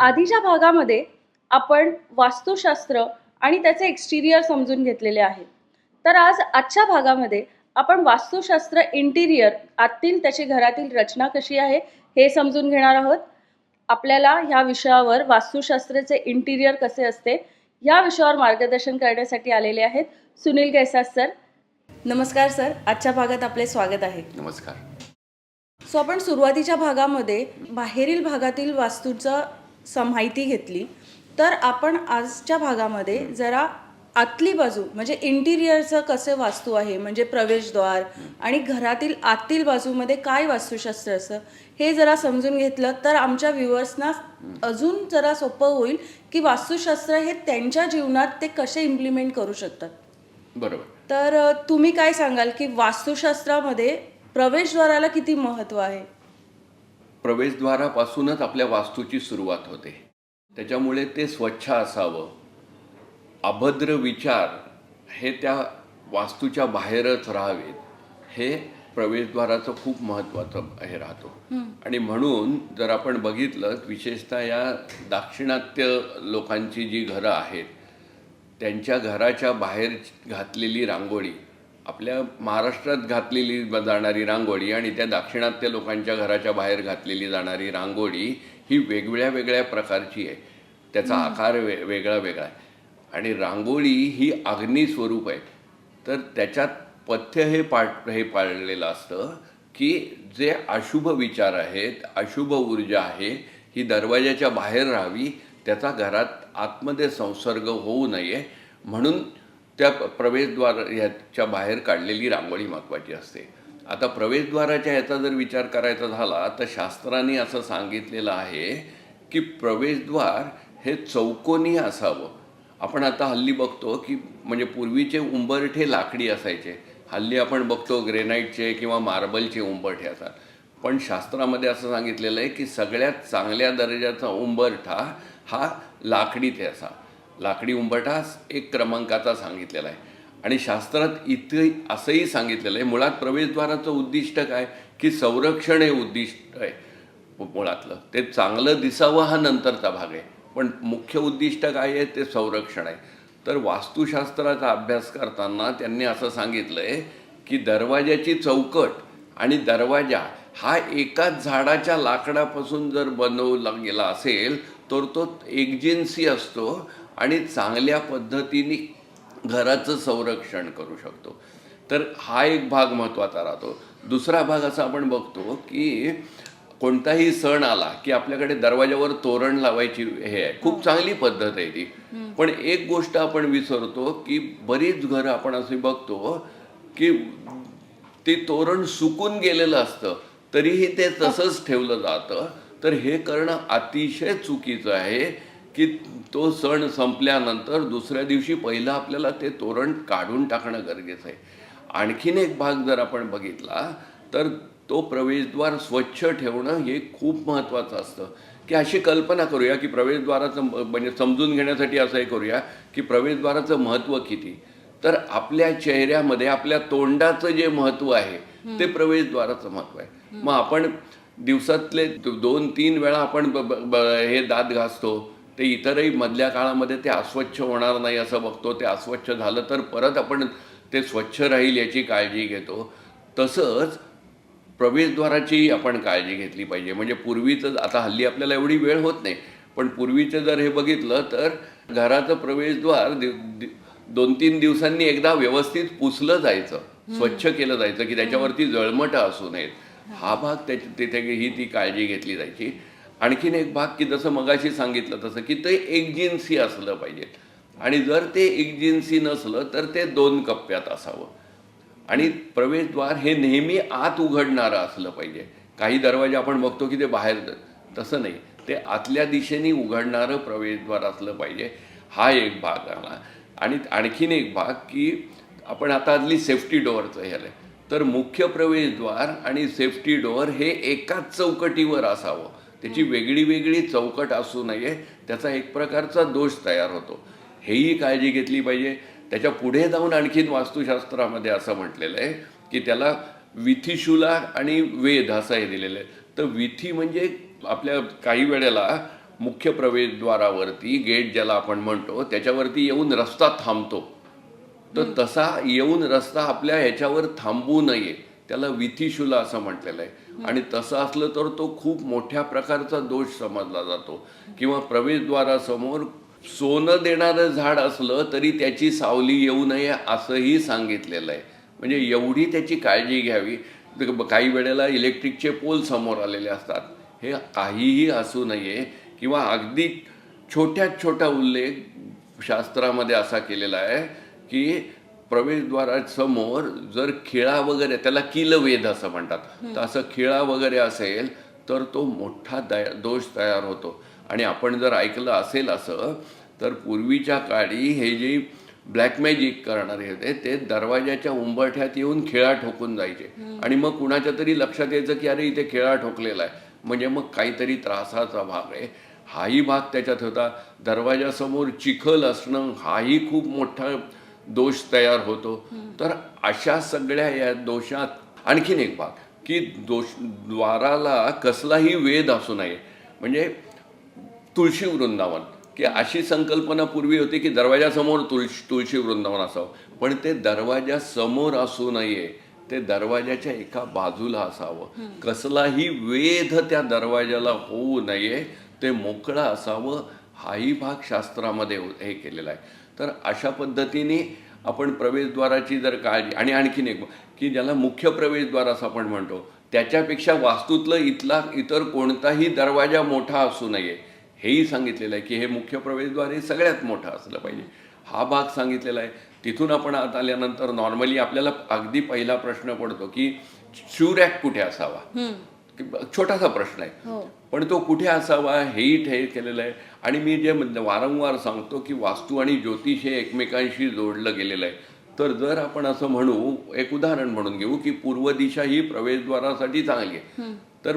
आधीच्या भागामध्ये आपण वास्तुशास्त्र आणि त्याचे एक्सटिरियर समजून घेतलेले आहे. तर आज आजच्या भागामध्ये आपण वास्तुशास्त्र इंटिरियर आतील त्याची घरातील रचना कशी आहे हे समजून घेणार आहोत. आपल्याला ह्या विषयावर वास्तुशास्त्राचे इंटिरियर कसे असते या विषयावर मार्गदर्शन करण्यासाठी आलेले आहेत सुनील कैसास सर. नमस्कार सर आजच्या भागात आपले स्वागत आहे. नमस्कार. सो आपण सुरुवातीच्या भागामध्ये बाहेरील भागातील वास्तूचं माहिती घेतली. तर आपण आजच्या भागामध्ये जरा आतली बाजू म्हणजे इंटिरियरचं कसे वास्तू आहे म्हणजे प्रवेशद्वार आणि घरातील आतील बाजूमध्ये काय वास्तुशास्त्र असतं हे जरा समजून घेतलं. तर आमच्या व्ह्युअर्सना अजून जरा सोपं होईल की वास्तुशास्त्र हे त्यांच्या जीवनात ते कसे इम्प्लिमेंट करू शकतात. बरोबर. तर तुम्ही काय सांगाल की वास्तुशास्त्रामध्ये प्रवेशद्वाराला किती महत्त्व आहे? प्रवेशद्वारापासूनच आपल्या वास्तूची सुरुवात होते. त्याच्यामुळे ते स्वच्छ असावं. अभद्र विचार हे त्या वास्तूच्या बाहेरच राहावेत. हे प्रवेशद्वाराचं खूप महत्त्वाचं हे राहतो. आणि म्हणून जर आपण बघितलं विशेषतः या दाक्षिणात्य लोकांची जी घरं आहेत त्यांच्या घराच्या बाहेर घातलेली रांगोळी आपल्या महाराष्ट्रात घातलेली जाणारी रांगोळी आणि त्या दाक्षिणात्य लोकांच्या घराच्या बाहेर घातलेली जाणारी रांगोळी ही वेगवेगळ्या वेगळ्या प्रकारची आहे. त्याचा आकार वे वेगळा वेगळा आहे. आणि रांगोळी ही अग्नी स्वरूप आहे. तर त्याच्यात पथ्य हे पाळ हे पाळलेलं असतं की जे अशुभ विचार आहेत अशुभ ऊर्जा आहे ही दरवाजाच्या बाहेर राहावी त्याचा घरात आतमध्ये संसर्ग होऊ नये. म्हणून त्या प्रवेशद्वार ह्याच्या बाहेर काढलेली रांगोळी महत्त्वाची असते. आता प्रवेशद्वाराच्या ह्याचा जर विचार करायचा झाला तर शास्त्रांनी असं सांगितलेलं आहे की प्रवेशद्वार हे चौकोनी असावं. आपण आता हल्ली बघतो की म्हणजे पूर्वीचे उंबरठे लाकडी असायचे. हल्ली आपण बघतो ग्रेनाईटचे किंवा मार्बलचे उंबरठे असतात. पण शास्त्रामध्ये असं सांगितलेलं आहे की सगळ्यात चांगल्या दर्जाचा उंबरठा हा लाकडीत असा लाकडी उंबरठाच एक क्रमांकाचा सांगितलेला आहे. आणि शास्त्रात इथे असंही सांगितलेलं आहे मुळात प्रवेशद्वाराचं उद्दिष्ट काय? की संरक्षण हे उद्दिष्ट आहे मुळातलं. ते चांगलं दिसावं हा नंतरचा भाग आहे पण मुख्य उद्दिष्ट काय आहे? ते संरक्षण आहे. तर वास्तुशास्त्राचा अभ्यास करताना त्यांनी असं सांगितलं आहे की दरवाजाची चौकट आणि दरवाजा हा एकाच झाडाच्या लाकडापासून जर बनवला गेला असेल तर तो एकजिन्सी असतो आणि चांगल्या पद्धतीने घराचं संरक्षण करू शकतो. तर हा एक भाग महत्त्वाचा राहतो. दुसरा भाग असा आपण बघतो की कोणताही सण आला की आपल्याकडे दरवाजावर तोरण लावायची हे आहे. खूप चांगली पद्धत आहे ती. पण एक गोष्ट आपण विसरतो की बरीच घरं आपण असे बघतो की ते तोरण सुकून गेलेलं असतं तरीही ते तसंच ठेवलं जातं. तर हे करणं अतिशय चुकीचं आहे. की तो सण संपल्यानंतर दुसऱ्या दिवशी पहिलं आपल्याला ते तोरण काढून टाकणं गरजेचं आहे. आणखीन एक भाग जर आपण बघितला तर तो प्रवेशद्वार स्वच्छ ठेवणं हे खूप महत्त्वाचं असतं. की अशी कल्पना करूया की प्रवेशद्वाराचं म्हणजे समजून घेण्यासाठी असं हे करूया की प्रवेशद्वाराचं महत्त्व किती. तर आपल्या चेहऱ्यामध्ये आपल्या तोंडाचं जे महत्त्व आहे ते प्रवेशद्वाराचं महत्त्व आहे. मग आपण दिवसातले दोन तीन वेळा आपण हे दात घासतो ते इतरही मधल्या काळामध्ये ते अस्वच्छ होणार नाही असं बघतो. ते अस्वच्छ झालं तर परत आपण ते स्वच्छ राहील याची काळजी घेतो. तसंच प्रवेशद्वाराची आपण काळजी घेतली पाहिजे. म्हणजे पूर्वीचं आता हल्ली आपल्याला एवढी वेळ होत नाही. पण पूर्वीचं जर हे बघितलं तर घराचं प्रवेशद्वार दि- दि- दोन तीन दिवसांनी एकदा व्यवस्थित पुसलं जायचं. स्वच्छ केलं जायचं की त्याच्यावरती जळमटं असू नयेत. हा भाग त्याच्या तिथे ही ती काळजी घेतली जायची. आणखीन एक भाग की जसं मगाशी सांगितलं तसं की ते एकजिन्सी असलं पाहिजे. आणि जर ते एकजिन्सी नसलं तर ते दोन कप्प्यात असावं. आणि प्रवेशद्वार हे नेहमी आत उघडणारं असलं पाहिजे. काही दरवाजे आपण बघतो की ते बाहेर तसं नाही. ते आतल्या दिशेने उघडणारं प्रवेशद्वार असलं पाहिजे. हा एक भाग आला. आणि आणखीन एक भाग की आपण आता आदली सेफ्टी डोअरचं हे तर मुख्य प्रवेशद्वार आणि सेफ्टी डोअर हे एकाच चौकटीवर असावं. त्याची वेगळी वेगळी चौकट असू नये त्याचा एक प्रकारचा दोष तयार होतो. हेही काळजी घेतली पाहिजे. त्याच्या पुढे जाऊन आणखीन वास्तुशास्त्रामध्ये असं म्हटलेलं आहे की त्याला विथिशुला आणि वेद असं हे दिलेलं आहे. तर विथी म्हणजे आपल्या काही वेळेला मुख्य प्रवेशद्वारावरती गेट ज्याला आपण म्हणतो त्याच्यावरती येऊन रस्ता थांबतो. तर तसा येऊन रस्ता आपल्या ह्याच्यावर थांबू नये. त्याला विथिशुला असं म्हटलेलं आहे. आणि तसं असलं तर तो खूप मोठ्या प्रकारचा दोष समजला जातो. किंवा प्रवेशद्वारासमोर सोनं देणारं झाड असलं तरी त्याची सावली येऊ नये असंही सांगितलेलं आहे. म्हणजे एवढी त्याची काळजी घ्यावी. काही वेळेला इलेक्ट्रिकचे पोल समोर आलेले असतात. हे काहीही असू नये किंवा अगदी छोट्यात छोटा उल्लेख शास्त्रामध्ये असा केलेला आहे की प्रवेशद्वारासमोर जर खिळा वगैरे त्याला किलवेद असं म्हणतात. तर असं खिळा वगैरे असेल तर तो मोठा दया दोष तयार होतो. आणि आपण जर ऐकलं असेल असं तर पूर्वीच्या काळी हे जे ब्लॅक मॅजिक करणारे होते ते दरवाजाच्या उंबरठ्यात येऊन खिळा ठोकून जायचे. आणि मग कुणाच्या तरी लक्षात यायचं की अरे इथे खिळा ठोकलेला आहे. म्हणजे मग काहीतरी त्रासाचा भाग आहे. हाही भाग त्याच्यात होता. दरवाजासमोर चिखल असणं हाही खूप मोठा दोष तयार होतो. तर अशा सगळ्या या दोषात आणखीन एक भाग की दोष द्वाराला कसलाही वेद असू नये. म्हणजे तुळशी वृंदावन की अशी संकल्पना पूर्वी होती की दरवाजासमोर तुळशी तुळशी वृंदावन असावं. पण ते दरवाजा समोर असू नये ते दरवाजाच्या एका बाजूला असावं. कसलाही वेध त्या दरवाजाला होऊ नये ते मोकळं असावं हाही भाग शास्त्रामध्ये हो- केलेला आहे. तर अशा पद्धतीने आपण प्रवेशद्वाराची जर काळजी आणि आणखीन एक की ज्याला मुख्य प्रवेशद्वार असं आपण म्हणतो त्याच्यापेक्षा वास्तूतलं इथला इतर कोणताही दरवाजा मोठा असू नये. हेही सांगितलेलं आहे की हे मुख्य प्रवेशद्वार हे सगळ्यात मोठं असलं पाहिजे. हा भाग सांगितलेला आहे. तिथून आपण आत आल्यानंतर नॉर्मली आपल्याला अगदी पहिला प्रश्न पडतो की शूरॅक कुठे असावा? छोटासा प्रश्न आहे. हो. पण तो कुठे असावा हेही ठे केलेलं आहे. आणि मी जे वारंवार सांगतो की वास्तू आणि ज्योतिष हे एकमेकांशी जोडलं गेलेलं आहे. तर जर आपण असं म्हणू एक उदाहरण म्हणून घेऊ की पूर्व दिशा ही प्रवेशद्वारासाठी चांगली आहे. तर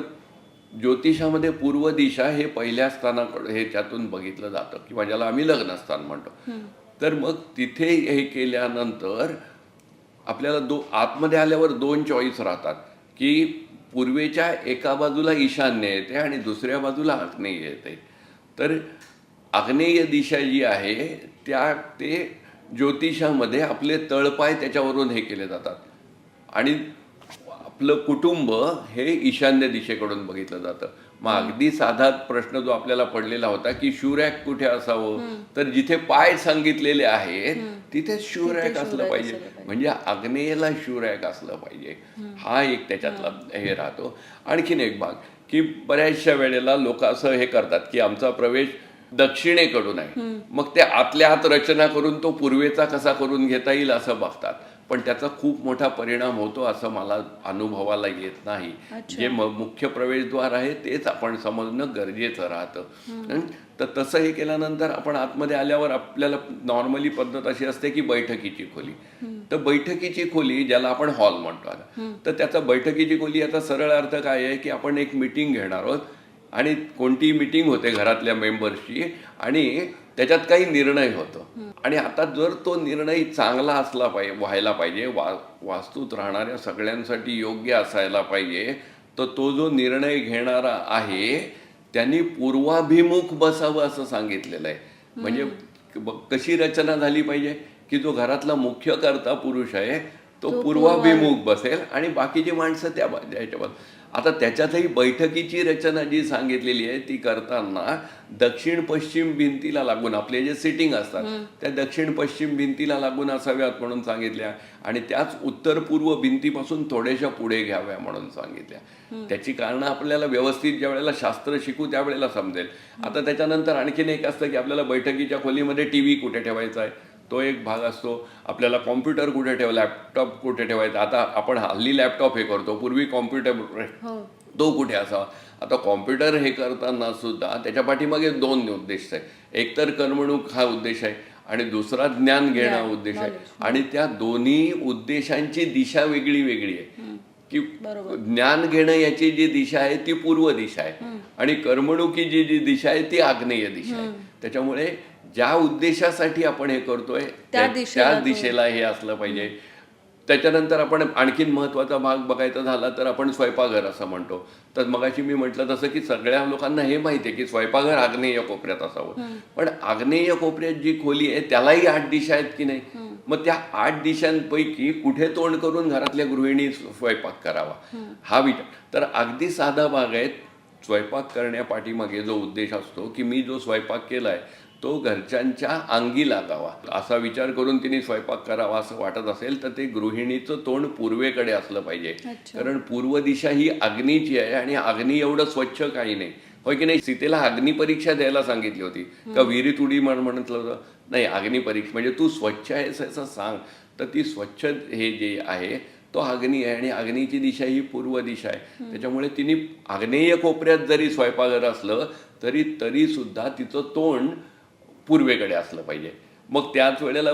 ज्योतिषामध्ये पूर्व दिशा हे पहिल्या स्थानाकडे ह्याच्यातून बघितलं जातं किंवा ज्याला आम्ही लग्नस्थान म्हणतो. तर मग तिथे हे केल्यानंतर आपल्याला दो आतमध्ये आल्यावर दोन चॉईस राहतात. की पूर्वेच्या एका बाजूला ईशान्य येते आणि दुसऱ्या बाजूला आग्नेय येते. तर आग्नेय दिशा जी आहे त्या ते ज्योतिषामध्ये आपले तळपाय त्याच्यावरून हे केले जातात. आणि आपलं कुटुंब हे ईशान्य दिशेकडून बघितलं जातं. मग अगदी साधा प्रश्न जो आपल्याला पडलेला होता की शिवरॅक कुठे असावं? तर जिथे पाय सांगितलेले आहेत तिथे शिवरॅक असलं पाहिजे. म्हणजे आग्नेयला शिवरॅक असलं पाहिजे. हा एक त्याच्यातला हे राहतो. आणखीन एक भाग की बऱ्याचशा वेळेला लोक असं हे करतात की आमचा प्रवेश दक्षिणेकडून आहे. मग ते आतल्या आत रचना करून तो पूर्वेचा कसा करून घेता येईल असं बघतात. पण त्याचा खूप मोठा परिणाम होतो असं मला अनुभवाला येत नाही. जे मुख्य प्रवेशद्वार आहे तेच आपण समजणं गरजेचं राहतं? तर तसं हे केल्यानंतर आपण आतमध्ये आल्यावर आपल्याला नॉर्मली पद्धत अशी असते की बैठकीची खोली. तर बैठकीची खोली ज्याला आपण हॉल म्हणतो आता. तर त्याचा बैठकीची खोली याचा सरळ अर्थ काय आहे की आपण एक मिटिंग घेणार आहोत आणि कोणती मिटिंग होते घरातल्या मेंबर्सची आणि त्याच्यात काही निर्णय होतो. आणि आता जर तो निर्णय चांगला असला पाहिजे व्हायला पाहिजे वा वास्तूत राहणाऱ्या सगळ्यांसाठी योग्य असायला पाहिजे तर तो जो निर्णय घेणारा आहे त्यांनी पूर्वाभिमुख बसावं असं सांगितलेलं आहे. म्हणजे कशी रचना झाली पाहिजे? की जो घरातला मुख्य कर्ता पुरुष आहे तो पूर्वाभिमुख. बसेल आणि बाकीची माणसं त्या बा- आता त्याच्यातही बैठकीची रचना जी सांगितलेली आहे ती करताना दक्षिण पश्चिम भिंतीला लागून आपले जे सिटिंग असतात त्या दक्षिण पश्चिम भिंतीला लागून असाव्यात म्हणून सांगितल्या. आणि त्याच उत्तर पूर्व भिंतीपासून थोड्याशा पुढे घ्याव्या म्हणून सांगितल्या. त्याची कारणं आपल्याला व्यवस्थित ज्या वेळेला शास्त्र शिकू त्यावेळेला समजेल. आता त्याच्यानंतर आणखीन एक असतं की आपल्याला बैठकीच्या खोलीमध्ये टी व्ही कुठे ठेवायचा आहे? तो एक भाग असतो. आपल्याला कॉम्प्युटर कुठे ठेवा लॅपटॉप कुठे ठेवायचा? आता आपण हल्ली लॅपटॉप हे करतो पूर्वी कॉम्प्युटर हो. तो कुठे असावा? आता कॉम्प्युटर हे करताना सुद्धा त्याच्या पाठीमागे दोन उद्देश आहे एक तर करमणूक हा उद्देश आहे आणि दुसरा ज्ञान घेणं हा उद्देश आहे. आणि त्या दोन्ही उद्देशांची दिशा वेगळी वेगळी आहे. की ज्ञान घेणं याची जी दिशा आहे ती पूर्व दिशा आहे. आणि करमणुकीची जी दिशा आहे ती आग्नेय दिशा आहे. त्याच्यामुळे ज्या उद्देशासाठी आपण हे करतोय त्या दिशेला हे असलं पाहिजे. त्याच्यानंतर आपण आणखीन महत्त्वाचा भाग बघायचा झाला तर आपण स्वयंपाकघर असं म्हणतो. तर मगाशी मी म्हटलं तसं की सगळ्या लोकांना हे माहिती आहे की स्वयंपाकघर आग्नेय कोपऱ्यात असावं. पण आग्नेय कोपऱ्यात जी खोली आहे त्यालाही आठ दिशा आहेत की नाही? मग त्या आठ दिशांपैकी कुठे तोंड करून घरातल्या गृहिणी स्वयंपाक करावा? हा विचार. तर अगदी साधा भाग आहे स्वयंपाक करण्यापाठीमागे जो उद्देश असतो की मी जो स्वयंपाक केलाय तो घरच्यांच्या अंगी लागावा. असा विचार करून तिने स्वयंपाक करावा असं वाटत असेल तर ते गृहिणीचं तोंड पूर्वेकडे असलं पाहिजे. कारण पूर्व दिशा ही अग्नीची आहे आणि अग्नी एवढं स्वच्छ काही नाही. होय की नाही? सीतेला अग्नी परीक्षा द्यायला सांगितली होती. का विहिरीत उडी म्हण म्हटलं होतं? नाही अग्नी परीक्षा म्हणजे तू स्वच्छ आहेस असं सांग. तर ती स्वच्छ हे जे आहे तो अग्नी आहे आणि अग्नीची दिशा ही पूर्व दिशा आहे. त्याच्यामुळे तिने आग्नेय कोपऱ्यात जरी स्वयंपाकघर असलं तरी तरी सुद्धा तिचं तोंड पूर्वेकडे असलं पाहिजे. मग त्याच वेळेला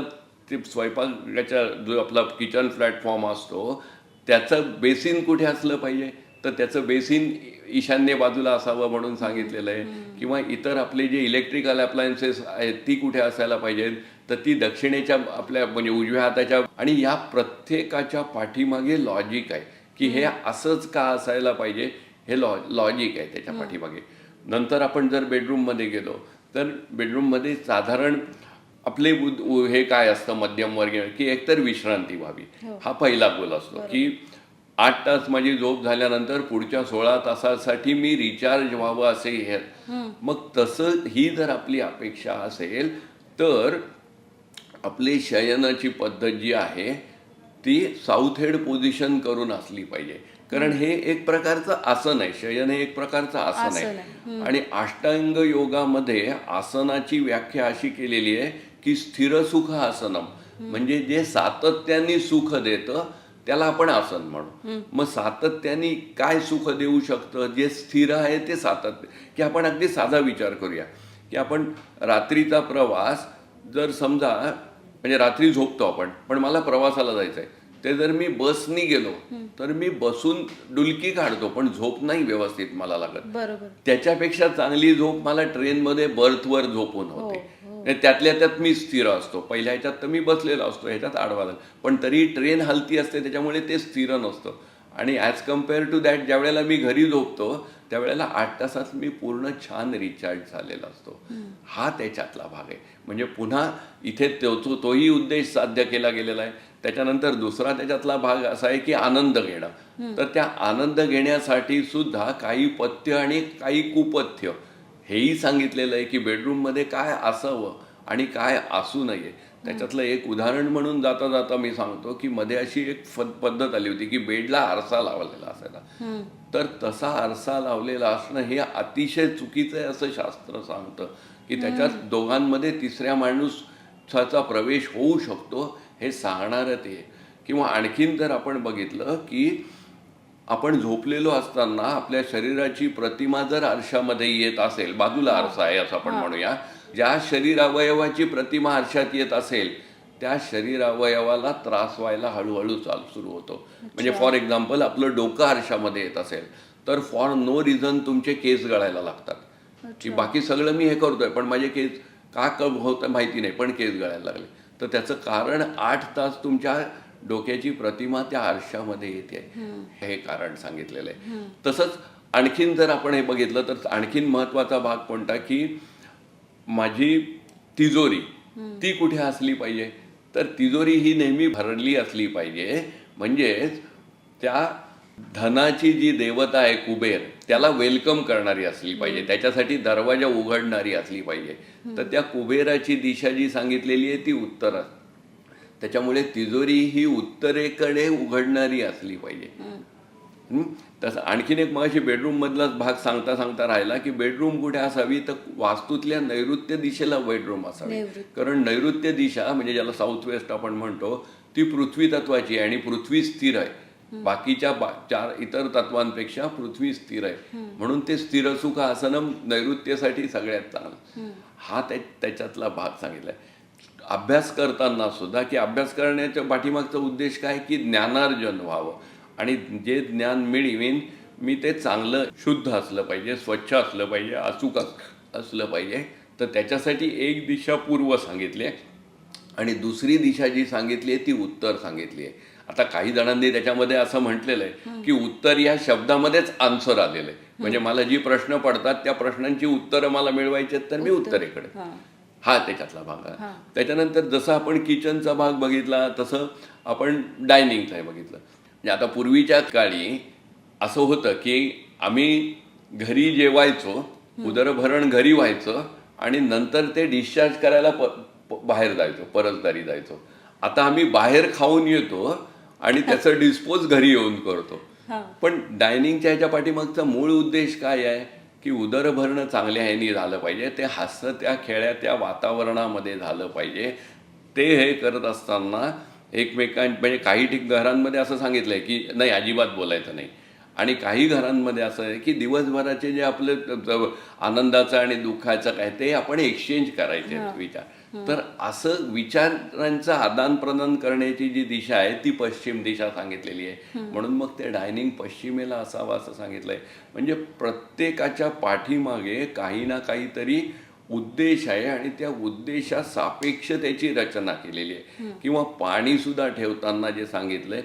ते स्वयंपाकाच्या जो आपला किचन प्लॅटफॉर्म असतो त्याचं बेसिन कुठे असलं पाहिजे? तर त्याचं बेसिन ईशान्य बाजूला असावं म्हणून सांगितलेलं आहे. किंवा इतर आपले जे इलेक्ट्रिकल अप्लायन्सेस आहेत ती कुठे असायला पाहिजेत? तर ती दक्षिणेच्या आपल्या म्हणजे उजव्या हाताच्या आणि या प्रत्येकाच्या पाठीमागे लॉजिक आहे. की हे असंच का असायला पाहिजे? हे लॉ लॉजिक आहे त्याच्या पाठीमागे. नंतर आपण जर बेडरूममध्ये गेलो तर बेडरूममध्ये साधारण आपले हे काय असतं मध्यमवर्गीय की एकतर विश्रांती व्हावी. हा. पहिला गोल असतो की आठ तास माझी झोप झाल्यानंतर पुढच्या सोळा तासासाठी मी रिचार्ज व्हावं असे हे. मग तसं ही जर आपली अपेक्षा असेल तर आपली शयनाची पद्धत जी आहे ती साऊथ हेड पोझिशन करून असली पाहिजे. कारण हे एक प्रकारचं आसन आहे. शयन हे एक प्रकारचं आसन आहे. आणि अष्टांग योगामध्ये आसनाची व्याख्या अशी केलेली आहे की स्थिर सुख आसनम. म्हणजे जे सातत्याने सुख देतं त्याला आपण आसन म्हणू. मग सातत्याने काय सुख देऊ शकतं? जे स्थिर आहे ते सातत्य. की आपण अगदी साधा विचार करूया. की आपण रात्रीचा प्रवास जर समजा म्हणजे रात्री झोपतो आपण पण मला प्रवासाला जायचं आहे ते जर मी बसनी गेलो तर मी बसून डुलकी काढतो पण झोप नाही व्यवस्थित मला लागत. बरोबर. त्याच्यापेक्षा चांगली झोप मला ट्रेनमध्ये बर्थवर झोपून होते. आणि त्यातल्या त्यात मी स्थिर असतो. पहिल्या ह्याच्यात तर मी बसलेलो असतो ह्याच्यात आडवा. पण तरी ट्रेन हलती असते त्याच्यामुळे ते स्थिर नसतं. आणि ॲज कंपेअर टू दॅट ज्या वेळेला मी घरी झोपतो त्यावेळेला आठ तासात मी पूर्ण छान रिचार्ज झालेला असतो. हा त्याच्यातला भाग आहे. म्हणजे पुन्हा इथे तो तो- तोही उद्देश साध्य केला गेलेला आहे. त्याच्यानंतर दुसरा त्याच्यातला भाग असा आहे की आनंद घेणं. तर त्या आनंद घेण्यासाठी सुद्धा काही पथ्य आणि काही कुपथ्य हेही सांगितलेलं आहे की बेडरूममध्ये काय असावं आणि काय असू नये. त्याच्यातलं एक उदाहरण म्हणून जाता जाता मी सांगतो की मध्ये अशी एक पद्धत आली होती की बेडला आरसा लावलेला असायचा. तर तसा आरसा लावलेला असणं हे अतिशय चुकीचं आहे असं शास्त्र सांगतं की त्याच्यात दोघांमध्ये तिसऱ्या माणूसाचा प्रवेश होऊ शकतो हे सांगणारं ते. किंवा आणखीन जर आपण बघितलं की आपण झोपलेलो असताना आपल्या शरीराची प्रतिमा जर आरशामध्ये येत असेल बाजूला आरसा आहे असं आपण म्हणूया ज्या शरीर अवयवाची प्रतिमा आरशात येत असेल त्या शरीर अवयवाला त्रास व्हायला हळूहळू चालू सुरू होतो. म्हणजे फॉर एक्झाम्पल आपलं डोकं आरशामध्ये येत असेल तर फॉर नो रिझन तुमचे केस गळायला लागतात. की बाकी सगळं मी हे करतोय पण माझे केस का क होतं माहिती नाही पण केस गळायला लागले. तर त्याचं कारण आठ तास तुमच्या डोक्याची प्रतिमा त्या आरशामध्ये येते. हे. कारण सांगितलेलं आहे. तसंच आणखीन जर आपण हे बघितलं तर आणखीन महत्त्वाचा भाग कोणता की माझी तिजोरी ती कुठे असली पाहिजे? तर तिजोरी ही नेहमी भरली असली पाहिजे. म्हणजेच त्या धनाची जी देवता आहे कुबेर त्याला वेलकम करणारी असली पाहिजे. त्याच्यासाठी दरवाजा उघडणारी असली पाहिजे. तर त्या कुबेराची दिशा जी सांगितलेली आहे ती उत्तर त्याच्यामुळे तिजोरी ही उत्तरेकडे उघडणारी असली पाहिजे? तसं आणखीन एक मगाशी बेडरूम मधलाच भाग सांगता सांगता राहिला की बेडरूम कुठे असावी तर वास्तूतल्या नैऋत्य दिशेला बेडरूम असावी. कारण नैऋत्य दिशा म्हणजे ज्याला साऊथ वेस्ट आपण म्हणतो ती पृथ्वी तत्वाची आहे आणि पृथ्वी स्थिर आहे. बाकीच्या बा- चार इतर तत्वांपेक्षा पृथ्वी स्थिर आहे. म्हणून ते स्थिर सुख आसनम नैऋत्यसाठी सगळ्यात चांगलं. हा त्या त्याच्यातला भाग सांगितलाय. अभ्यास करताना सुद्धा की अभ्यास करण्याच्या पाठीमागचा उद्देश काय? की ज्ञानार्जन व्हावं. आणि जे ज्ञान मिळवीन मी ते चांगलं शुद्ध असलं पाहिजे स्वच्छ असलं पाहिजे अचूक अस- असलं पाहिजे. तर त्याच्यासाठी एक दिशा पूर्व सांगितली आणि दुसरी दिशा जी सांगितली आहे ती उत्तर सांगितली आहे. आता काही जणांनी त्याच्यामध्ये असं म्हटलेलं आहे की उत्तर या शब्दामध्येच आन्सर आलेलं आहे. म्हणजे मला जी प्रश्न पडतात त्या प्रश्नांची उत्तरं मला मिळवायची आहेत तर मी उत्तरेकडे. हां त्याच्यातला भाग आहे. त्याच्यानंतर जसं आपण किचनचा भाग बघितला तसं आपण डायनिंगचा बघितलं. म्हणजे आता पूर्वीच्या काळी असं होतं की आम्ही घरी जेवायचो उदरभरण घरी व्हायचं आणि नंतर ते डिस्चार्ज करायला बाहेर जायचो परसदारी जायचो. आता आम्ही बाहेर खाऊन येतो आणि त्याचं डिस्पोज घरी येऊन करतो. पण डायनिंगच्या ह्याच्या पाठीमागचा मूळ उद्देश काय आहे? की उदर भरणं चांगल्या ह्यानी झालं पाहिजे ते हास्य त्या खेळ्या त्या वातावरणामध्ये झालं पाहिजे. ते हे करत असताना एकमेकां म्हणजे काही ठिक घरांमध्ये असं सांगितलंय की नाही अजिबात बोलायचं नाही. आणि काही घरांमध्ये असं आहे की दिवसभराचे जे आपले आनंदाचं आणि दुःखाचं काय ते आपण एक्सचेंज करायचे विचार. तर असं विचारांचं आदान प्रदान करण्याची जी दिशा आहे ती पश्चिम दिशा सांगितलेली आहे. म्हणून मग ते डायनिंग पश्चिमेला असावं असं सांगितलंय. म्हणजे प्रत्येकाच्या पाठीमागे काही ना काहीतरी उद्देश आहे आणि त्या उद्देशा सापेक्ष त्याची रचना केलेली आहे. किंवा पाणी सुद्धा ठेवताना जे सांगितलंय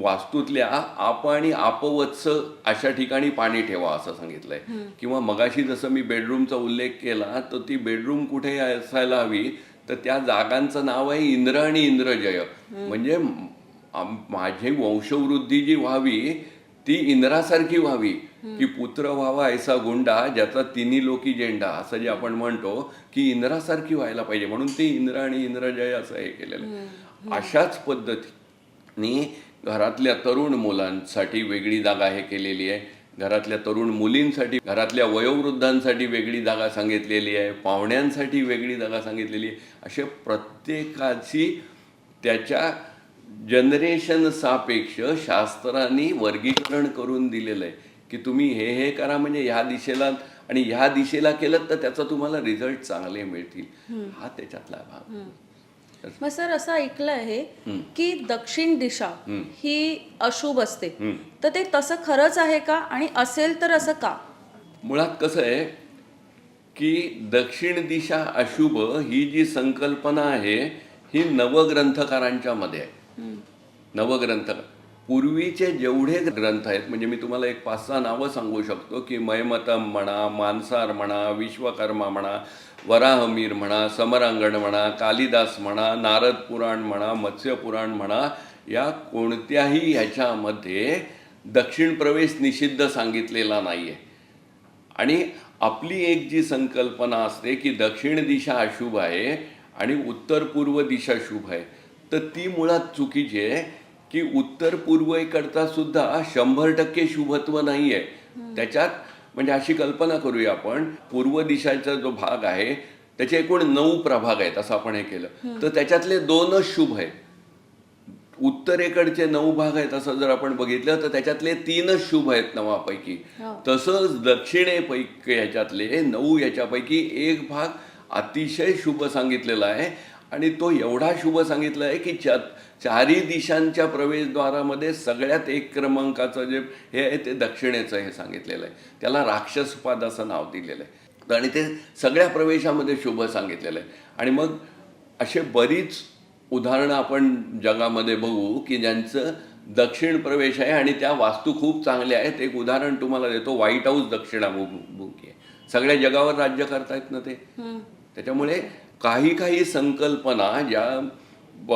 वास्तूतल्या आप आणि आपवत्स अशा ठिकाणी पाणी ठेवा असं सांगितलंय. किंवा मगाशी जसं मी बेडरूमचा उल्लेख केला तर ती बेडरूम कुठे असायला हवी? तर त्या जागांचं नाव आहे इंद्र आणि इंद्रजय. म्हणजे माझी वंशवृद्धी जी व्हावी ती इंद्रासारखी व्हावी. की पुत्र व्हावा ऐसा गुंडा ज्याचा तिन्ही लोकी झेंडा असं जे आपण म्हणतो की इंद्रासारखी व्हायला पाहिजे. म्हणून ती इंद्र आणि इंद्रजय असं हे केलेलं आहे. अशाच पद्धतीने घरातल्या तरुण मुलांसाठी वेगळी जागा हे केलेली आहे. घरातल्या तरुण मुलींसाठी घरातल्या वयोवृद्धांसाठी वेगळी जागा सांगितलेली आहे पाहुण्यांसाठी वेगळी जागा सांगितलेली आहे. असे प्रत्येकाची त्याच्या जनरेशन सापेक्ष शास्त्रांनी वर्गीकरण करून दिलेलं आहे. की तुम्ही हे हे करा म्हणजे ह्या दिशेला आणि ह्या दिशेला केलं तर त्याचा तुम्हाला रिझल्ट चांगले मिळतील. हा त्याच्यातला भाग. मग सर असं ऐकलं आहे की दक्षिण दिशा ही अशुभ असते. तर ते तसं खरंच आहे का? आणि असेल तर असं का? मुळात कसं आहे की दक्षिण दिशा अशुभ ही जी संकल्पना आहे ही नवग्रंथकारांच्या मध्ये आहे. नवग्रंथकार पूर्वीचे जेवढे ग्रंथ आहेत म्हणजे मी तुम्हाला एक पाच सहा नावं सांगू शकतो की मयमतम म्हणा मानसार म्हणा विश्वकर्मा म्हणा वराहमीर म्हणा समरांगण म्हणा कालिदास म्हणा नारद पुराण म्हणा मत्स्य पुराण म्हणा या कोणत्याही ह्याच्यामध्ये दक्षिण प्रवेश निषिद्ध सांगितलेला नाही आहे आणि आपली एक जी संकल्पना असते की दक्षिण दिशा अशुभ आहे आणि उत्तर पूर्व दिशा शुभ आहे तर ती मुळात चुकीची आहे. की उत्तर पूर्वेकडचा सुद्धा शंभर टक्के शुभत्व नाही आहे त्याच्यात म्हणजे अशी कल्पना करूया आपण पूर्व दिशाचा जो भाग आहे त्याचे एकूण नऊ प्रभाग आहेत असं आपण हे केलं. तर त्याच्यातले दोनच शुभ आहेत. उत्तरेकडचे नऊ भाग आहेत असं जर आपण बघितलं तर त्याच्यातले तीनच शुभ आहेत नवापैकी. तसंच दक्षिणेपैकी याच्यातले नऊ याच्यापैकी एक भाग अतिशय शुभ सांगितलेला आहे. आणि तो एवढा शुभ सांगितला आहे की चा चारही दिशांच्या प्रवेशद्वारामध्ये सगळ्यात एक क्रमांकाचं जे हे आहे ते दक्षिणेचं हे सांगितलेलं आहे. त्याला राक्षसपाद असं नाव दिलेलं आहे. आणि ते सगळ्या प्रवेशामध्ये शुभ सांगितलेलं आहे. आणि मग असे बरीच उदाहरणं आपण जगामध्ये बघू की ज्यांचं दक्षिण प्रवेश आहे आणि त्या वास्तू खूप चांगल्या आहेत. एक उदाहरण तुम्हाला देतो व्हाईट हाऊस दक्षिणामुखी आहे. सगळ्या जगावर राज्य करतायत ना ते? त्याच्यामुळे काही काही संकल्पना ज्या ब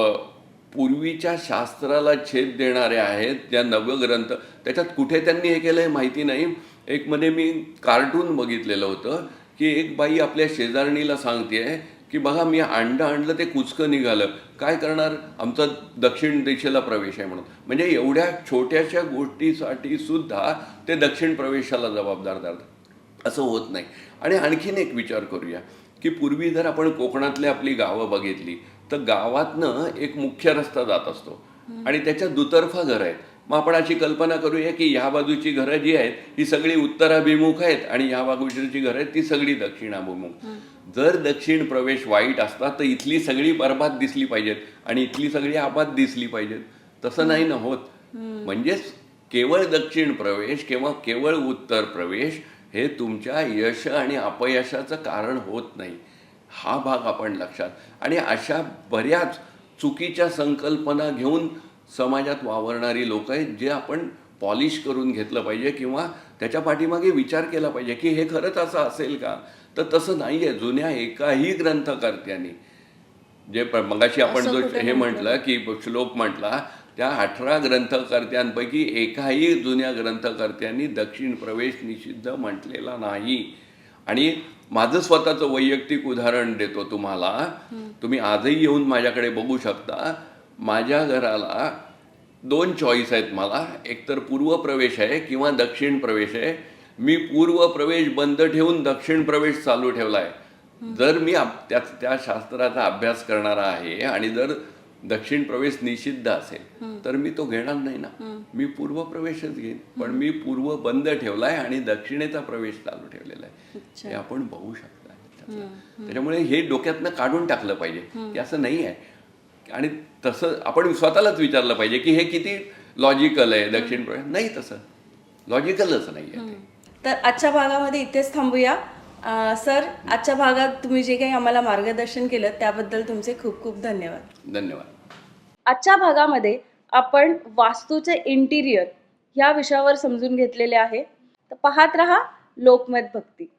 पूर्वीच्या शास्त्राला छेद देणाऱ्या आहेत ज्या नवग्रंथ त्याच्यात कुठे त्यांनी हे केलं हे माहिती नाही. एक मध्ये मी कार्टून बघितलेलं होतं की एक बाई आपल्या शेजारणीला सांगते की बघा मी अंड आणलं ते कुचकं निघालं. काय करणार? आमचा दक्षिण दिशेला प्रवेश आहे म्हणून. म्हणजे एवढ्या छोट्याशा गोष्टीसाठी सुद्धा ते दक्षिण प्रवेशाला जबाबदार धरतात. असं होत नाही. आणि आणखीन एक विचार करूया. की पूर्वी जर आपण कोकणातली आपली गावं बघितली तर गावातनं एक मुख्य रस्ता जात असतो. आणि त्याच्या दुतर्फा घरं आहेत. मग आपण अशी कल्पना करूया की ह्या बाजूची घरं जी आहेत ही सगळी उत्तराभिमुख आहेत आणि ह्या बाजूची घरं आहेत ती सगळी दक्षिणाभिमुख. जर दक्षिण प्रवेश वाईट असता तर इथली सगळी बरबाद दिसली पाहिजेत आणि इथली सगळी आबाद दिसली पाहिजेत. तसं नाही ना होत. म्हणजेच केवळ दक्षिण प्रवेश किंवा केवळ उत्तर प्रवेश हे तुमच्या यश आणि अपयशाचं कारण होत नाही. हा भाग आपण लक्षात. आणि अशा बऱ्याच चुकीच्या संकल्पना घेऊन समाजात वावरणारी लोक आहेत जे आपण पॉलिश करून घेतलं पाहिजे किंवा त्याच्या पाठीमागे विचार केला पाहिजे की हे खरंच असं असेल का? तर तसं नाही आहे जुन्या एकाही ग्रंथकर्त्यांनी जे मगाशी आपण जो हे? म्हटलं की श्लोक म्हटला त्या अठरा ग्रंथकर्त्यांपैकी एकाही जुन्या ग्रंथकर्त्यांनी दक्षिण प्रवेश निषिद्ध म्हटलेला नाही. आणि माझं स्वतःचं वैयक्तिक उदाहरण देतो तुम्हाला. तुम्ही आजही येऊन माझ्याकडे बघू शकता. माझ्या घराला दोन चॉईस आहेत मला. एकतर पूर्व प्रवेश आहे किंवा दक्षिण प्रवेश आहे. मी पूर्व प्रवेश बंद ठेवून दक्षिण प्रवेश चालू ठेवला आहे जर मी त्या त्या शास्त्राचा अभ्यास करणारा आहे आणि जर दक्षिण प्रवेश निषिद्ध असेल तर मी तो घेणार नाही ना. मी पूर्व प्रवेशच घेईन पण मी पूर्व बंद ठेवलाय आणि दक्षिणेचा प्रवेश चालू ठेवलेला आहे. हे आपण बघू शकता. त्याच्यामुळे हे डोक्यातनं काढून टाकलं पाहिजे की असं नाही आहे. आणि तसं आपण स्वतःलाच विचारलं पाहिजे की हे किती लॉजिकल आहे दक्षिण प्रवेश? नाही तसं. लॉजिकलच नाही आहे. तर आजच्या भागामध्ये इथेच थांबूया. सर आजच्या भागात तुम्ही जे काही आम्हाला मार्गदर्शन केलं त्याबद्दल तुमचे खूप खूप धन्यवाद. धन्यवाद. आजच्या भागामध्ये आपण वास्तूचे इंटिरियर या विषयावर समजून घेतलेले आहे. तर पाहत रहा लोकमत भक्ती.